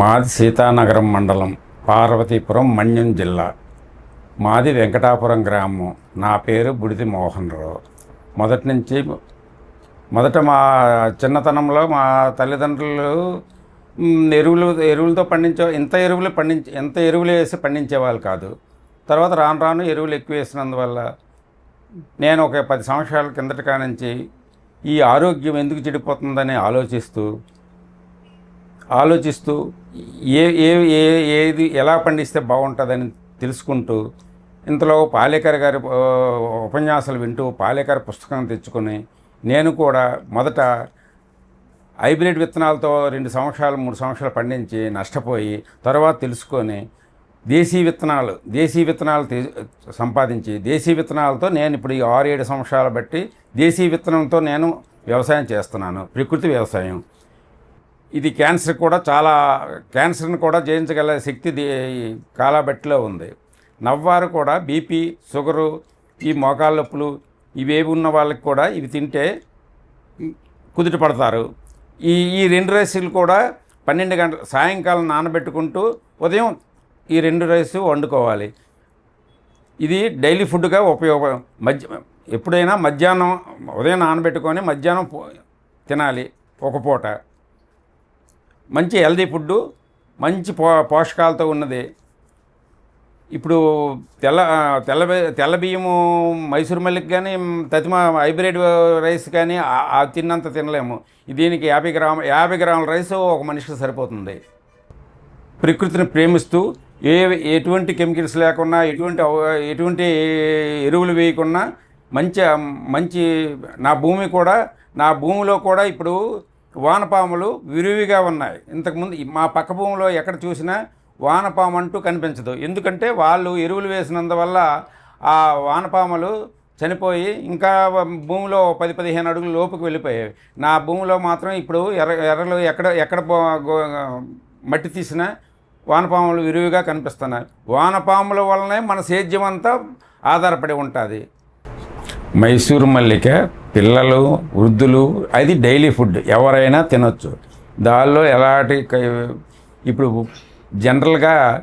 మాది సీతానగరం మండలం పార్వతీపురం మన్యం జిల్లా. మాది వెంకటాపురం గ్రామం. నా పేరు బుడిది మోహన్ రావు. మొదటి నుంచి మొదట మా చిన్నతనంలో మా తల్లిదండ్రులు ఎరువులు ఎరువులతో పండించే ఇంత ఎరువులు పండించే ఎంత ఎరువులు వేసి పండించేవాళ్ళు కాదు. తర్వాత రాను రాను ఎరువులు ఎక్కువ వేసినందువల్ల నేను ఒక పది సంవత్సరాల కిందట కానించి ఈ ఆరోగ్యం ఎందుకు చెడిపోతుందని ఆలోచిస్తూ ఆలోచిస్తూ ఏ ఏ ఏ ఏది ఎలా పండిస్తే బాగుంటుందని తెలుసుకుంటూ ఇంతలో పాలేకర్ గారి ఉపన్యాసాలు వింటూ పాలేకర్ పుస్తకం తెచ్చుకొని నేను కూడా మొదట హైబ్రిడ్ విత్తనాలతో రెండు సంవత్సరాలు మూడు సంవత్సరాలు పండించి నష్టపోయి తర్వాత తెలుసుకొని దేశీ విత్తనాలు దేశీ విత్తనాలు సంపాదించి దేశీ విత్తనాలతో నేను ఇప్పుడు ఈ ఆరు ఏడు సంవత్సరాలు బట్టి దేశీ విత్తనంతో నేను వ్యవసాయం చేస్తున్నాను ప్రకృతి వ్యవసాయం. ఇది క్యాన్సర్ కూడా చాలా క్యాన్సర్ని కూడా జయించగల శక్తి ది- కాలాబట్టిలో ఉంది. నవ్వారు కూడా బీపీ షుగరు ఈ మోకాళ్ళ నొప్పులు ఇవేవి ఉన్న వాళ్ళకి కూడా ఇవి తింటే కుదుట పడతారు. ఈ ఈ రెండు రైసులు కూడా పన్నెండు గంటల సాయంకాలం నానబెట్టుకుంటూ ఉదయం ఈ రెండు రైసు వండుకోవాలి. ఇది డైలీ ఫుడ్గా ఉపయోగ మధ్య ఎప్పుడైనా మధ్యాహ్నం ఉదయం నానబెట్టుకొని మధ్యాహ్నం తినాలి ఒక పూట. మంచి హెల్దీ ఫుడ్డు మంచి పో పోషకాలతో ఉన్నది. ఇప్పుడు తెల్ల తెల్ల బి- తెల్ల బియ్యము మైసూర్ మల్లికి కానీ తతిమ హైబ్రిడ్ రైస్ కానీ తిన్నంత తినలేము. దీనికి యాభై గ్రాము యాభై గ్రాముల రైస్ ఒక మనిషికి సరిపోతుంది. ప్రకృతిని ప్రేమిస్తూ ఏ ఎటువంటి కెమికల్స్ లేకుండా ఎటువంటి ఎటువంటి ఎరువులు వేయకుండా మంచి మంచి నా భూమి కూడా నా భూమిలో కూడా ఇప్పుడు వానపాములు విరివిగా ఉన్నాయి. ఇంతకుముందు మా పక్క భూమిలో ఎక్కడ చూసినా వానపాము అంటూ కనిపించదు. ఎందుకంటే వాళ్ళు ఎరువులు వేసినందువల్ల ఆ వానపాములు చనిపోయి ఇంకా భూమిలో పది పదిహేను అడుగులు లోపుకి వెళ్ళిపోయాయి నా భూమిలో మాత్రం ఇప్పుడు ఎర్ర ఎర్రలు ఎక్కడ ఎక్కడ మట్టి తీసినా వానపాములు విరివిగా కనిపిస్తున్నాయి. వానపాముల వల్లనే మన సేద్యం అంతా ఆధారపడి ఉంటుంది. మైసూర్ మల్లిక పిల్లలు వృద్ధులు అది డైలీ ఫుడ్. ఎవరైనా తినొచ్చు. దానిలో ఎలాంటి ఇప్పుడు జనరల్గా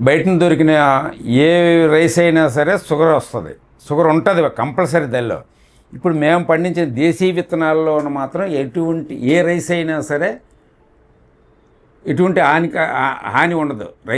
బయట దొరికిన ఏ రైస్ అయినా సరే షుగర్ వస్తుంది. షుగర్ ఉంటుంది కంపల్సరీ దానిలో. ఇప్పుడు మేము పండించిన దేశీయ విత్తనాల్లో మాత్రం ఎటువంటి ఏ రైస్ అయినా సరే ఎటువంటి హాని హాని ఉండదు.